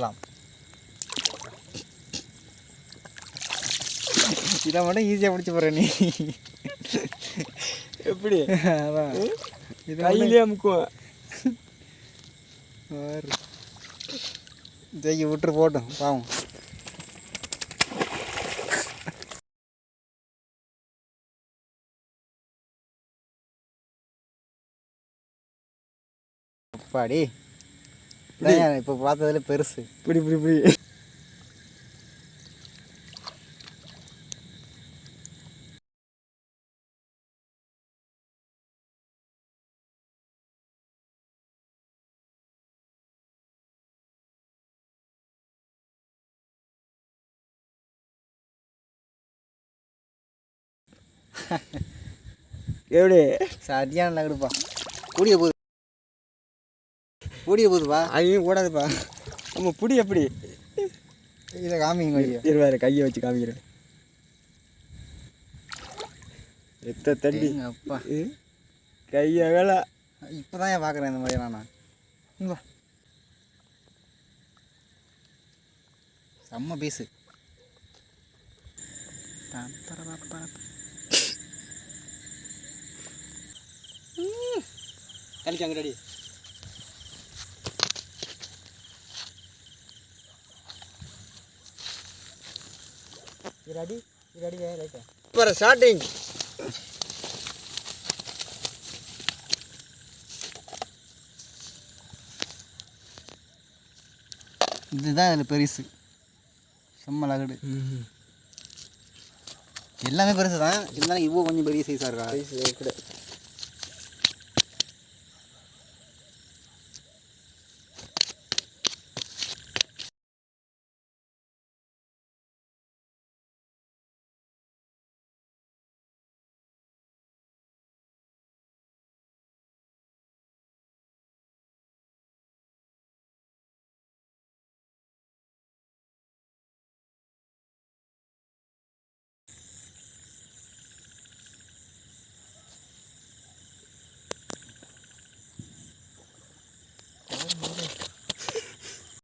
பண்ணிக்கலாம். இதை மட்டும் ஈஸியாக பிடிச்சி போகிற நீ. எப்படி? அதான். இது கையிலே அமுக்குவேன் ஜெய்க்கு விட்டுரு போட்டும். பாவம். அப்பாடி. இப்போ பார்த்ததுல பெருசு. இப்படி இப்படி இப்படி எப்படி சரியான நகடுப்பா கூடிய போகுது கூடிய போகுதுப்பா அதையும் கூடாதுப்பா நம்ம புடி எப்படி? இதை காமிங்க இருவாரு கையை வச்சு காமிக்கிறேன். எத்த எங்க அப்பா. கையை வேலை. இப்போ தான் ஏன் பார்க்குறேன் இந்த மாதிரி நான். வா. செம்ம பீஸு கழிச்சாங்க ரெடி ரெடி ரெடி ரைட்டா இப்போ ஸ்டார்டிங் இதுதான் இதில் பெருசு. செம்ம லகடு. எல்லாமே பெருசு தான் இருந்தாலும் இவ்வளோ கொஞ்சம் பெரிய சைஸாக இருக்கா? கூட